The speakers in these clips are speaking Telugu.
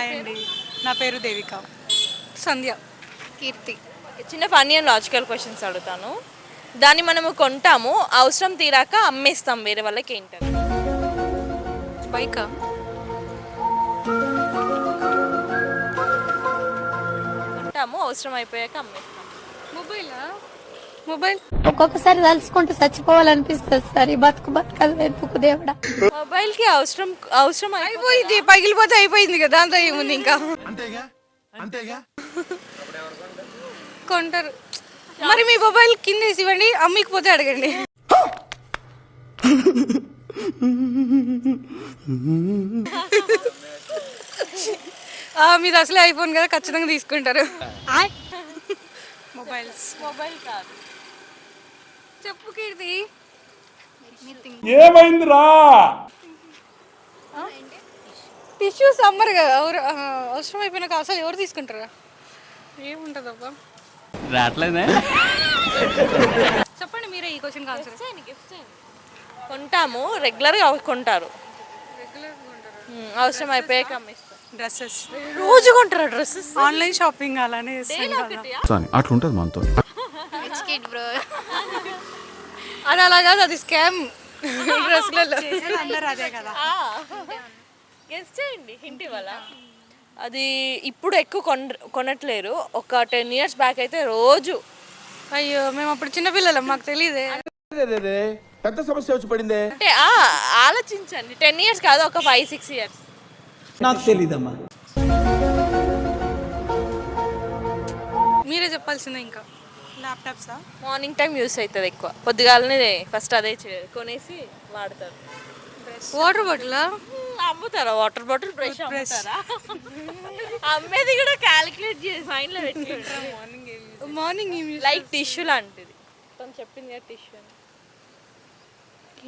హాయ్ అండి. నా పేరు దేవిక. సంధ్య. కీర్తి. చిన్న ఫన్నీ అండ్ లాజికల్ క్వశ్చన్స్ అడుగుతాను. దాన్ని మనము కొంటాము అవసరం తీరాక అమ్మేస్తాం వేరే వాళ్ళకి ఏంటది బైకా. కొంటాము అవసరం అయిపోయాక అమ్మేస్తాం. మొబైలా? మొబైల్ ఒక్కొక్కసారి తలుచుకుంటూ చచ్చిపోవాలనిపిస్తుంది సార్. ఈ బతుకు బతకదు వెతుకు దేవుడా. మొబైల్కి అవసరం అవసరం అయిపోయి అయిపోయింది పగిలిపోతే అయిపోయింది కదా దాంతో ఏముంది ఇంకా? అంతేగా? అంతేగా? కొంటారు. మరి మీ మొబైల్ కింద వేసి ఇవ్వండి అమ్మికపోతే అడగండి. ఆ, మీది అసలే ఐఫోన్ కదా ఖచ్చితంగా తీసుకుంటారు. మొబైల్స్. మొబైల్ కాదు. చెప్పు కీర్తి. టిష్యూ సమ్మర్ కదా ఎవరు- అవసరం అయిపోయినాక అసలు ఎవరు తీసుకుంటారా? ఏముంటుందబ్బా? రావట్లేదే. చెప్పండి మీరే ఈ క్వశ్చన్ ఆన్సర్ కొంటాము రెగ్యులర్గా కొంటారు. అవసరం అయిపోయాక డ్రెస్సెస్ రోజు కొంటారా డ్రెస్సెస్ ఆన్లైన్ షాపింగ్ అలానే అట్లుంటది మనతో బ్రో అది అలా కాదు అది స్కామ్ డ్రెస్లలో. అందరూ అదే కదా. గెస్ట్ చేయండి హింట్ ఇవ్వాలా? అది ఇప్పుడు ఎక్కువ కొన కొనట్లేరు. ఒక టెన్ ఇయర్స్ బ్యాక్ అయితే రోజు. అయ్యో మేము అప్పుడు చిన్నపిల్లలం మాకు తెలియదే. పెద్ద సమస్య వచ్చి పడిందే? అంటే ఆ, ఆలోచించండి. టెన్ ఇయర్స్ కాదు ఒక ఫైవ్ సిక్స్ ఇయర్స్ నాకు తెలీదమ్మా. మీరే చెప్పాల్సిందే ఇంకా. ల్యాప్టాప్సా మార్నింగ్ టైం యూస్ అవుతుంది ఎక్కువ. పొద్దుగాలనే ఫస్ట్ అదే కొనేసి వాడతారు. వాటర్ బాటిల్ మ్మ్, అమ్ముతారా? వాటర్ బాటిల్ బ్రష్ అమ్ముతారా? అమ్మేది కూడా క్యాలిక్యులేట్ చేసి మైండ్లో పెట్టి మార్నింగ్ లైక్ టిష్యూ లాంటిది. తను చెప్పింది కదా టిష్యూ అని.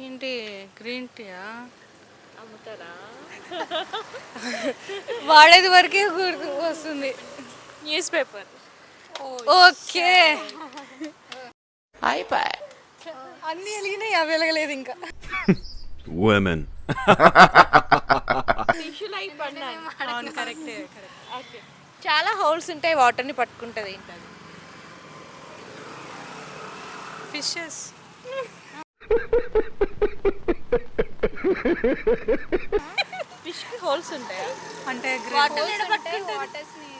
ఏంటి గ్రీన్ టీయా అమ్ముతారా? వాడేది వరకే గుర్తు వస్తుంది న్యూస్ పేపర్ ఓకే. అన్ని వెలిగినాయి అవి వెలగలేదు ఇంకా. ఉమెన్ చాలా హోల్స్ ఉంటాయి వాటర్ని పట్టుకుంటుంది ఏంటది? ఫిషెస్ ఫిష్కి హోల్స్ ఉంటాయా? అంటే వాటర్ వాటర్స్ని?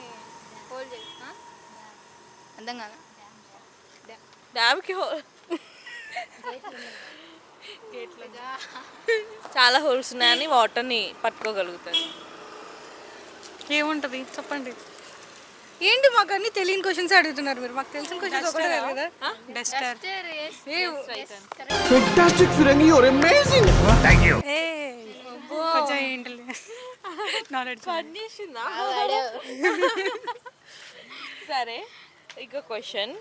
అర్థం కాదా డ్యామ్కి హోల్ చాలా హోల్స్ ఉన్నాయని వాటర్ని పట్టుకోగలుగుతుంది ఏముంటది? చెప్పండి. ఏంటి మాకు అన్ని తెలియని క్వశ్చన్స్ అడుగుతున్నారు మీరు? మాకు తెలిసిన క్వశ్చన్స్ ఒకటే కాదు? డస్టర్ ఫెంటాస్టిక్ ఫిరంగి యువర్ అమేజింగ్ ఏ కొంచెం ఏంటి నాలెడ్జ్ సరే. ఇంకో క్వశ్చన్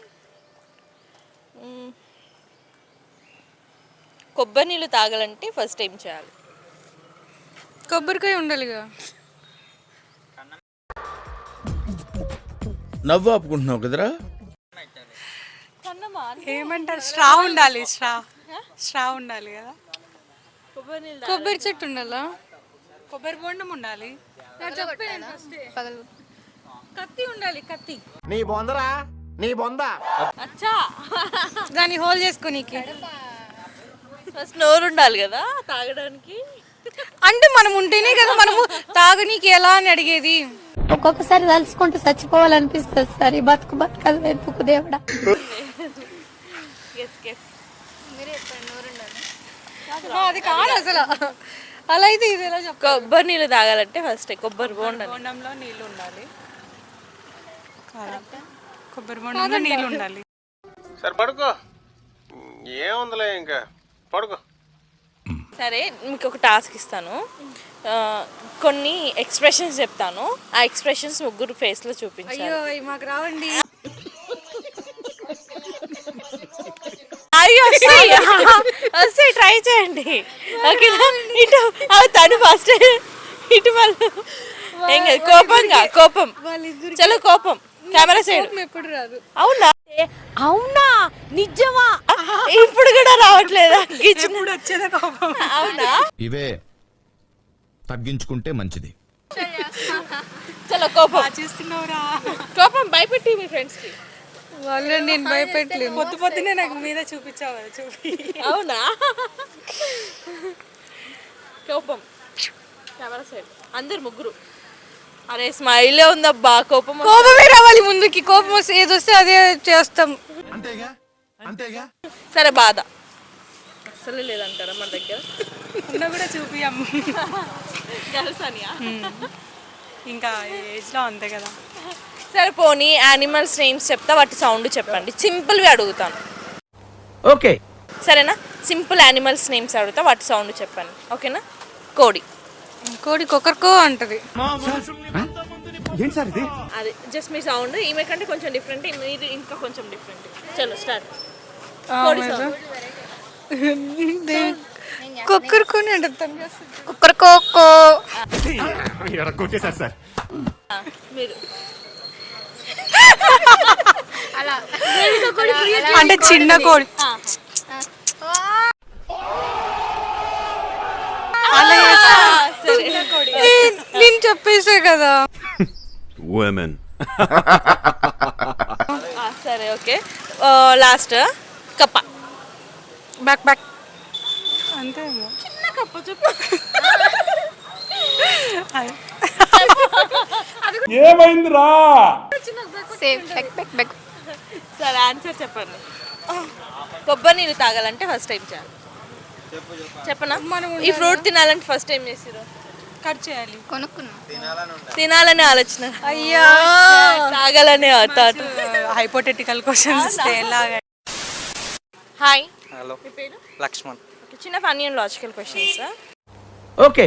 కొబ్బరి నీళ్ళు తాగాలంటే ఫస్ట్ ఏం చేయాలి? కొబ్బరికాయ ఉండాలిగా. నవ్వు ఆపుకుంటున్నావు కదరా? ఏమంటారు? స్ట్రా ఉండాలి స్ట్రా. స్ట్రా ఉండాలి కదా. కొబ్బరి చెట్టు ఉండాలా? కొబ్బరి బొండం ఉండాలి. పగలు కత్తి ఉండాలి కత్తి. నీ బొందరా? నీ బొంద? అచ్చా. దాన్ని హోల్ చేసుకోనీకి ఫస్ట్ నోరు ఉండాలి కదా తాగడానికి. అంటే మనం ఉంటేనే కదా మనము తాగనీకి ఎలా అని అడిగేది? ఒక్కొక్కసారి తలుచుకుంటూ చచ్చిపోవాలనిపిస్తుంది సార్ ఈ బతుకు బతకదు వెతుకు దేవుడా. గెస్ గెస్ మీరే చెప్పండి నోరు ఉండాలి. ఆ, అది కాదు అసలు. అలా అయితే ఇది ఎలా చెప్ప కొబ్బరి నీళ్ళు తాగాలంటే ఫస్ట్ కొబ్బరి బొండంలో నీళ్ళు ఉండాలి. కొబ్బరి బొండంలో నీళ్ళు ఉండాలి. సరే పడుకో. ఏముందిలే ఇంకా? పడుకో. సరే మీకు ఒక టాస్క్ ఇస్తాను. కొన్ని ఎక్స్ప్రెషన్స్ చెప్తాను. ఆ ఎక్స్ప్రెషన్స్ ముగ్గురు ఫేస్లో చూపించాలి. అయ్యో మాకు రావండి. అయ్యో వస్తాయి. వస్తాయి ట్రై చేయండి. ఓకేనా? ఇటు ఆ, తను ఫస్ట్ ఇటు వాళ్ళు. ఏం కాదు కోపంగా కోపం. చలో కోపం. Camera side. ఎప్పుడు రాదు. అవునా? అవునా? నిజమా? ఇప్పుడు కూడా రావట్లేదా? గిచ్చిన వచ్చేదే కోపం? అవునా? ఇవే తగ్గించుకుంటే మంచిది. చలో కోపం. చూస్తున్నావురా. కోపం భయపెట్టి మీ ఫ్రెండ్స్కి వాళ్ళు నేను భయపెట్టలేను పొద్దు పొద్దునే నాకు మీద చూపించావు చూపి. అవునా? కోపం. Camera side. అందరు ముగ్గురు. అరే స్మైలే ఉందబ్బా కోపం. కోపమే రావాలి ముందుకి కోపం వస్తే ఏది వస్తే అదే చేస్తాం. అంతేగా? అంతేగా? సరే బాధ. అసలు లేదంటారా మన దగ్గర? ఉన్నా కూడా చూపియం గర్ల్స్ అనియా? ఇంకా ఏజ్లో అంతే కదా. సరే పోనీ యానిమల్స్ నేమ్స్ చెప్తా వాటి సౌండ్ చెప్పండి. సింపుల్వి అడుగుతాను. ఓకే. సరేనా? సింపుల్ యానిమల్స్ నేమ్స్ అడుగుతా వాటి సౌండ్ చెప్పండి. ఓకేనా? కోడి. కోడి కొక్కరికో అంటది. ఏంటి సార్ ఇది? అది జస్ట్ మీ సౌండ్ ఈమె కంటే కొంచెం డిఫరెంట్ మీరు ఇంకా కొంచెం డిఫరెంట్ చలో స్టార్ట్ కొక్కరికోని చేస్తుంది. కుక్కరికోకో కొట్టేశారు సార్. మీరు. అంటే చిన్న కోడి అలా చేస్తా. సరే నేను- చెప్పేసే కదా. ఉమెన్ ఆ, సరే ఓకే. లాస్ట్ కప్ప. బ్యాక్ బ్యాక్ అంతే చిన్న కప్ప చెప్పు సేమ్ బెక్ బెక్ సరే ఆన్సర్ చెప్పండి. కొబ్బరి నీళ్ళు తాగాలంటే ఫస్ట్ టైం చేయాలి. చెప్పనా? ఈ ఫ్రూట్ తినాలంటే ఫస్ట్ టైం చేసిరు కట్ చేయాలి. కొనుక్కున్నాం. తినాలనే ఆలోచన. అయ్యా తాగాలనే థాట్ హైపోటెటికల్ క్వశ్చన్స్ ఎలాగా? హాయ్ హలో పేరు? లక్ష్మణ్. చిన్న funny and logical questions okay.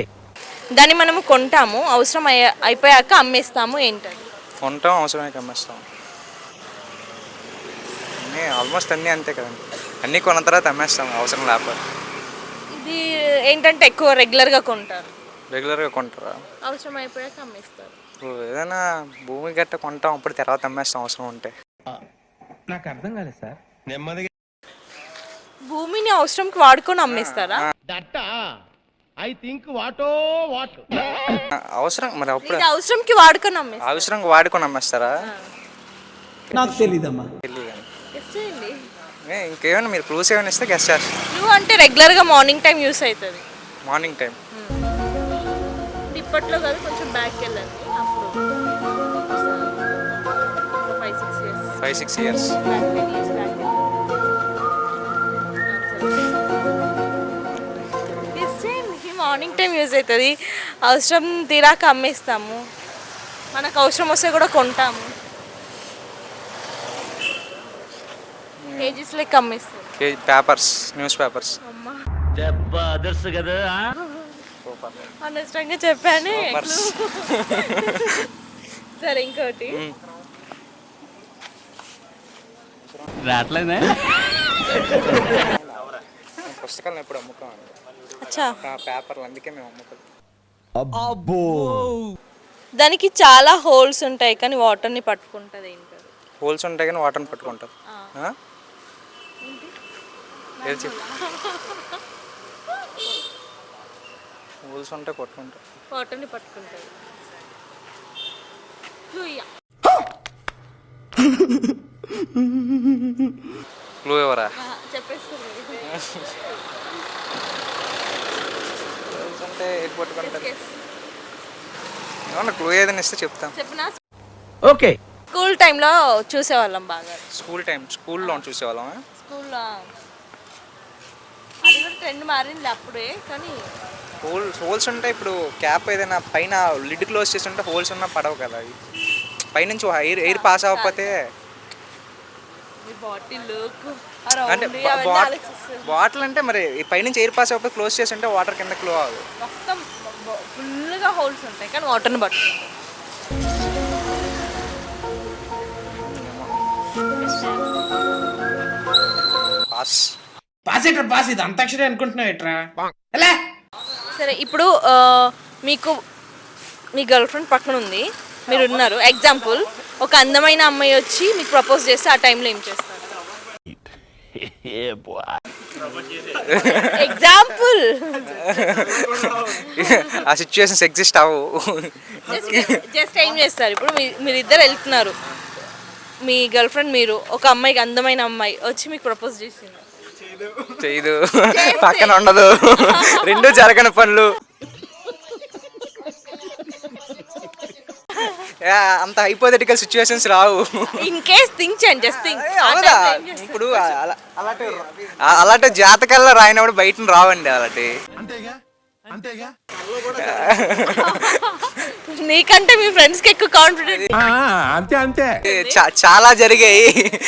దాన్ని మనము కొంటాము అవసరం అయిపోయాక అమ్మేస్తాము ఏంటది? కొంటాం అవసరమే కమ్మేస్తాం అన్నీ ఆల్మోస్ట్ అన్నీ అంతే కదండి అన్నీ కొన్న తర్వాత అమ్మేస్తాం అవసరం లేకపోతే. ఇది ఏంటంటే ఎక్కువ రెగ్యులర్గా కొంటారు. రెగ్యులర్గా కొంటారా? అవసరం అయిపోయాక అమ్మేస్తారు. ఇప్పుడు ఏదైనా భూమి గట్ట కొంటాం అప్పుడు తర్వాత అమ్మేస్తాం అవసరం ఉంటే. నాకు అర్థం కాలేదు సార్. నెమ్మదిగా భూమిని అవసరంకి వాడుకొని అమ్మేస్తారా? దట్ ఐ థింక్ వాటో వాట్. అవసరం మరి అప్పుడు. ఇది అవసరంకి వాడుకొని అమ్మేస్తారు? అవసరంగా వాడుకొని అమ్మేస్తారా? నాకు తెలీదమ్మా. తెలియదు Guess చేయండి. ఇంకేమైనా మీరు క్లూస్ ఏమైనా ఇస్తే గెస్ట్ చేస్తాం. బ్లూ అంటే రెగ్యులర్గా మార్నింగ్ టైం యూస్ అవుతుంది. మార్నింగ్ టైం ఇప్పట్లో కాదు కొంచెం బ్యాక్ వెళ్ళండి. అప్పుడు. Five six years five six years back ten years back morning time use అవుతుంది. అవసరం తీరాక అమ్మేస్తాము. మనకు అవసరం వస్తే కూడా కొంటాము. కేజీస్ లెక్క అమ్మేస్తాం. పేపర్స్ న్యూస్ పేపర్స్ అనవసరంగా చెప్పాను. సరే ఇంకోటి. రావట్లేదే? పుస్తకాలను ఎప్పుడు అమ్ముకోమండి అచ్చా. పేపర్లు అందుకే మేము అమ్ముకోం. దానికి చాలా హోల్స్ ఉంటాయి కానీ వాటర్ని పట్టుకుంటుంది ఏంటది? హోల్స్ ఉంటాయి కానీ వాటర్ని పట్టుకుంటారు. హోల్స్ ఉంటే పట్టుకుంటారు వాటర్ని పట్టుకుంటుంది క్లూయా క్లూ ఎవరా? హోల్స్ అంటే ఏమన్నా క్లూ ఏదైనా ఇస్తే చెప్తాం. చెప్పినా? ఓకే. స్కూల్ టైంలో చూసేవాళ్ళం బాగా. స్కూల్ టైం స్కూల్లో చూసేవాళ్ళం స్కూల్లో. అది కూడా ట్రెండ్ మారింది అప్పుడే కానీ హోల్ హోల్స్ ఉంటే ఇప్పుడు క్యాప్ ఏదైనా పైన లిడ్ క్లోజ్ చేసి ఉంటే హోల్స్ ఉన్నా పడవు కదా అవి. పైనుంచి ఎయిర్ ఎయిర్ పాస్ అవ్వకపోతే అంటే బాటిల్ అంటే మరి పైనుంచి ఎయిర్ పాస్ అవ్వకపోతే క్లోజ్ చేసి ఉంటే వాటర్ కింద క్లో అవ్వదు. మొత్తం ఫుల్గా హోల్స్ ఉంటాయి కానీ వాటర్ని పట్టుకుంటాయి పాస్ పాస్ ఎట్రా పాస్ ఇది అంతాక్షరి అనుకుంటున్నావు ఎట్రా సరే ఇప్పుడు మీకు మీ గర్ల్ ఫ్రెండ్ పక్కన ఉంది మీరు ఉన్నారు ఎగ్జాంపుల్ ఒక అందమైన అమ్మాయి వచ్చి మీకు ప్రపోజ్ చేస్తే ఆ టైంలో ఏం చేస్తారు? ఎగ్జాంపుల్ ఆ సిచ్యువేషన్స్ ఎగ్జిస్ట్ అవ్వవు. జస్ట్ ఏం చేస్తారు? ఇప్పుడు మీరు ఇద్దరు వెళ్తున్నారు. మీ గర్ల్ ఫ్రెండ్ మీరు ఒక అమ్మాయికి అందమైన అమ్మాయి వచ్చి మీకు ప్రపోజ్ చేసింది. చేయదు. పక్కన ఉండదు. రెండు జరగని పనులు. యా, అంత హైపోథెటికల్ సిచ్యువేషన్స్ రావు. ఇన్ కేస్ థింక్ చేయండి జస్ట్ థింక్ అవునా? ఇప్పుడు అలా- అలాంటి అలాంటి జాతకాల్లో రాయినప్పుడు బయట రావండి అలాంటి. అంతేగా? అంతేగా? నీకంటే మీ ఫ్రెండ్స్కి ఎక్కువ కాన్ఫిడెన్స్ అంతే అంతే. చా- చాలా జరిగాయి.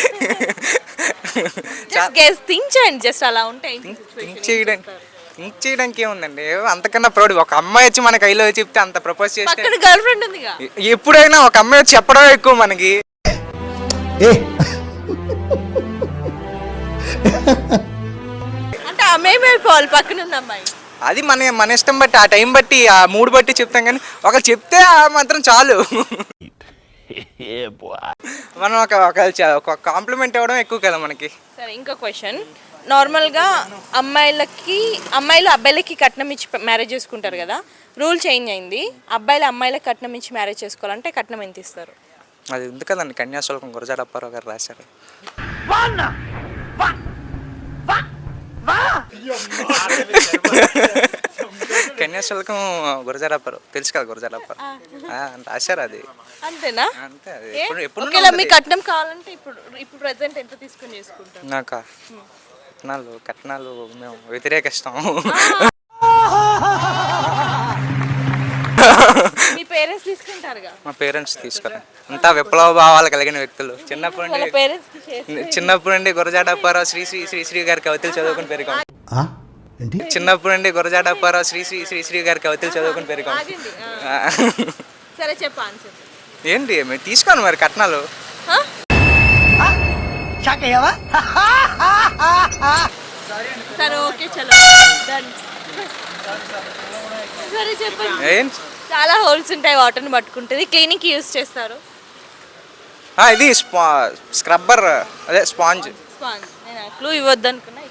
జస్ట్ గెస్ థింక్ చేయండి జస్ట్ అలా ఉంటాయి థింక్ చేయడానికి థింక్ చేయడానికి ఏముందండి? అంతకన్నా ప్రౌడ్ ఒక అమ్మాయి వచ్చి మనకి ఐలో చెప్తే అంత ప్రపోజ్ చేస్తే పక్కన గర్ల్ ఫ్రెండ్ ఉందిగా. ఎ- ఎప్పుడైనా ఒక అమ్మాయి వచ్చి చెప్పడం ఎక్కువ మనకి. అంటే ఆమె వెళ్ళిపోవాలి పక్కన ఉన్న అమ్మాయి. అది మన మన ఇష్టం బట్టి ఆ టైం బట్టి ఆ మూడ్ బట్టి చెప్తాం కానీ ఒకరు చెప్తే ఆ మాత్రం చాలు. మనం ఒక ఒక కాంప్లిమెంట్ ఇవ్వడం ఎక్కువ కదా మనకి. సరే ఇంకో క్వశ్చన్ నార్మల్గా అమ్మాయిలకి అమ్మాయిలు అబ్బాయిలకి కట్నం ఇచ్చి మ్యారేజ్ చేసుకుంటారు కదా. రూల్ చేంజ్ అయింది. అబ్బాయిలు అమ్మాయిలకు కట్నం ఇచ్చి మ్యారేజ్ చేసుకోవాలంటే కట్నం ఎంత ఇస్తారు? అది ఉంది కదండి కన్యాశుల్కం గురజాడ అప్పారావు గారు రాశారు. కన్యాశుల్కం గురజాడ అప్పారావు తెలుసు కదా ఆ, రాశారు అది. అంతేనా? అంతే అది? ఎప్పుడు ఎప్పుడు ఒకవేళ మీ కట్నం కావాలంటే ఇప్పుడు ఇప్పుడు ప్రజెంట్ ఎంత తీసుకొని చేసుకుంటారు? నాక? కట్నాలు కట్నాలు మేము వ్యతిరేకిస్తాం మీ పేరెంట్స్ తీసుకుంటారుగా? మా పేరెంట్స్ తీసుకురా. అంతా విప్లవ భావాలు కలిగిన వ్యక్తులు. చిన్నప్పటి వాళ్ళ నుండి పేరెంట్స్కి చేసి చిన్నప్పటి నుండి గురజాడ అప్పారావు శ్రీ శ్రీ శ్రీ శ్రీ గారి కవితలు చదువుకుని పెరిగాం. ఏంటి? చిన్నప్పటి నుండి గురజాడ అప్పారావు శ్రీ శ్రీ శ్రీ శ్రీ గారి కవితలు చదువుకుని పెరిగాం. ఆగండి ఆ. సరే చెప్పు ఆన్సర్. ఏంటి? మేము తీసుకోను మరి కట్నాలు. సరే ఓకే చలో. డన్ సరే చెప్పండి. ఏం చాలా హోల్స్ ఉంటాయి వాటర్ని పట్టుకుంటుంది క్లీనింగ్ యూస్ చేస్తారు. ఆ, ఇది స్పా స్క్రబ్బర్ అదే స్పాంజ్. స్పాంజ్. నేను క్లూ ఇవ్వద్దు అనుకున్నా